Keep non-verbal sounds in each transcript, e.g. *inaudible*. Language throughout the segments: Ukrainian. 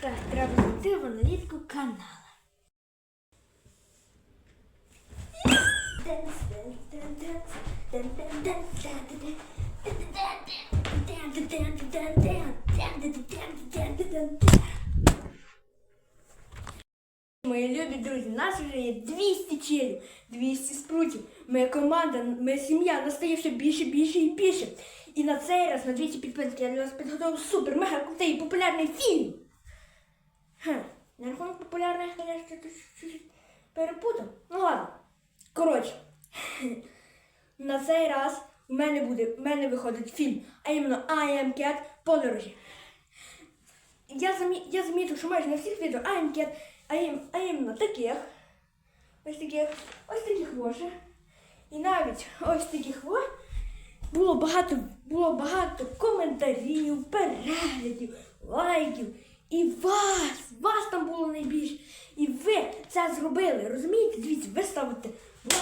Так, треба зайти в аналітику канала. Мої любі друзі, нас вже є 200 челів, 200 спрутів. Ми команда, ми сім'я, нас стає все більше, більше і більше. І на цей раз, на 200 підписників, я для вас підготував супер, мега крутий популярний фільм. Ха, на рахунок популярних, тут чуть перепутав. Ну ладно. Коротше, *laughs* на цей раз у мене буде, у мене виходить фільм, а іменно I Am Cat подорожі. Я, замі, я замітив, що майже на всіх відео I Am Cat, а, ім, а іменно таких, ось таких, ось таких воші. І навіть ось таких во було багато, було багато коментарів, переглядів, лайків. І вас, вас там було найбільше. І ви це зробили, розумієте? Дивіться, ви ставите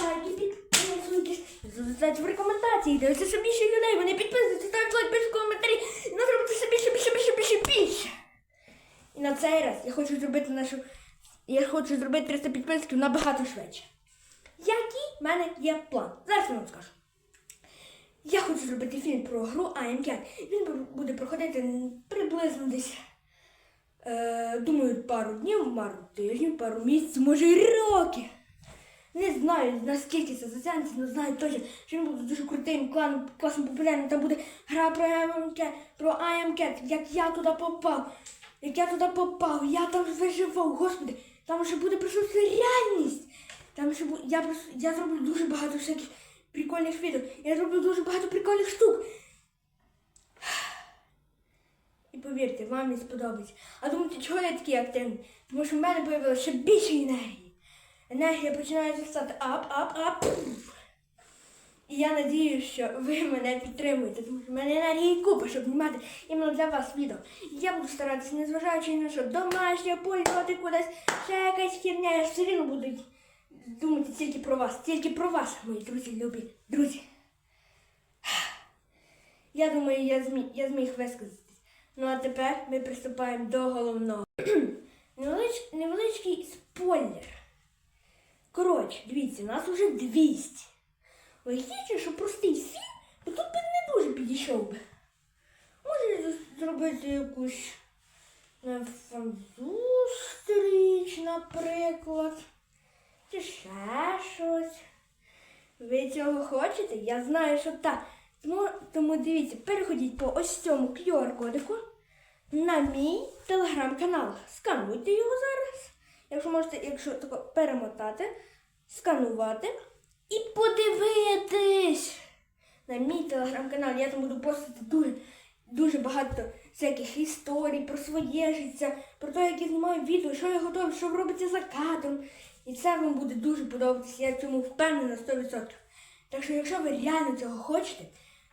лайки, підписуєтесь, залишаєте в рекомендації, дивіться ще більше людей, вони підписуються, ставлять лайк, пишуть коментарі, і нас робити все більше, більше, більше, більше, більше. І на цей раз я хочу зробити нашу. Я хочу зробити 300 підписників набагато швидше. Який в мене є план? Зараз я вам скажу. Я хочу зробити фільм про гру I Am. Він буде проходити приблизно десь. Е, думаю, пару днів, пару тижнів, пару місяців, може і роки. Не знаю, наскільки це затягнеться, але знаю точно, що він буде дуже крутим, класно популярним. Там буде гра про I про Cat, як я туди попав, як я туди попав, я там виживав, господи, там ще буде просто реальність. Там ще буде, я я зроблю дуже багато всяких прикольних відео. Я зроблю дуже багато прикольних штук. І повірте, вам він сподобається. А думаєте, чого я такий активний? Тому що в мене появилося ще більше енергії. Енергія починає зростати ап, ап, ап. І я надію, що ви мене підтримуєте, тому що в мене енергії купа, щоб знімати іменно для вас відео. І я буду старатися, незважаючи на що, домашнє, полювати кудись, ще якась херня, я все рівно буду думати тільки про вас, тільки про вас, мої друзі, любі друзі. Я думаю, я зміг, я зміг висказатись. Ну а тепер ми приступаємо до головного. *clears throat* Невелич, невеличкий спойлер. Коротше, дивіться, нас уже 200. Логічно, що простий фільм, то тут би не дуже підійшов би. Може зробити якусь зустріч, наприклад. Чи ще щось. Ви цього хочете? Я знаю, що так. Тому, тому дивіться, переходіть по ось цьому QR-кодику на мій телеграм-канал. Скануйте його зараз. Якщо можете, якщо тако перемотати, сканувати і подивитись на мій телеграм-канал. Я там буду постити дуже, дуже багато всяких історій про своє життя, про те, як я знімаю відео, що я готую, що робиться за кадром. І це вам буде дуже подобатися, я цьому впевнена 100%. Так що, якщо ви реально цього хочете,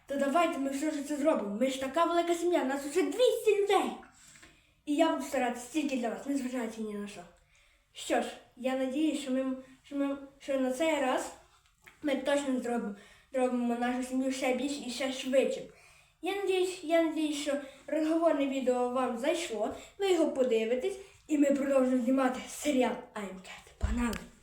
то давайте ми все ж це зробимо. Ми ж така велика сім'я, нас вже 200 людей. І я буду старатися тільки для вас, незважаючи ні на що. Що ж, я надіюсь, що ми, що ми що на цей раз ми точно зробимо, зробимо нашу сім'ю ще більше і ще швидше. Я надіюсь, я надіюсь, що розговорне відео вам зайшло, ви його подивитесь, і ми продовжимо знімати серіал I'm Cat. Погнали!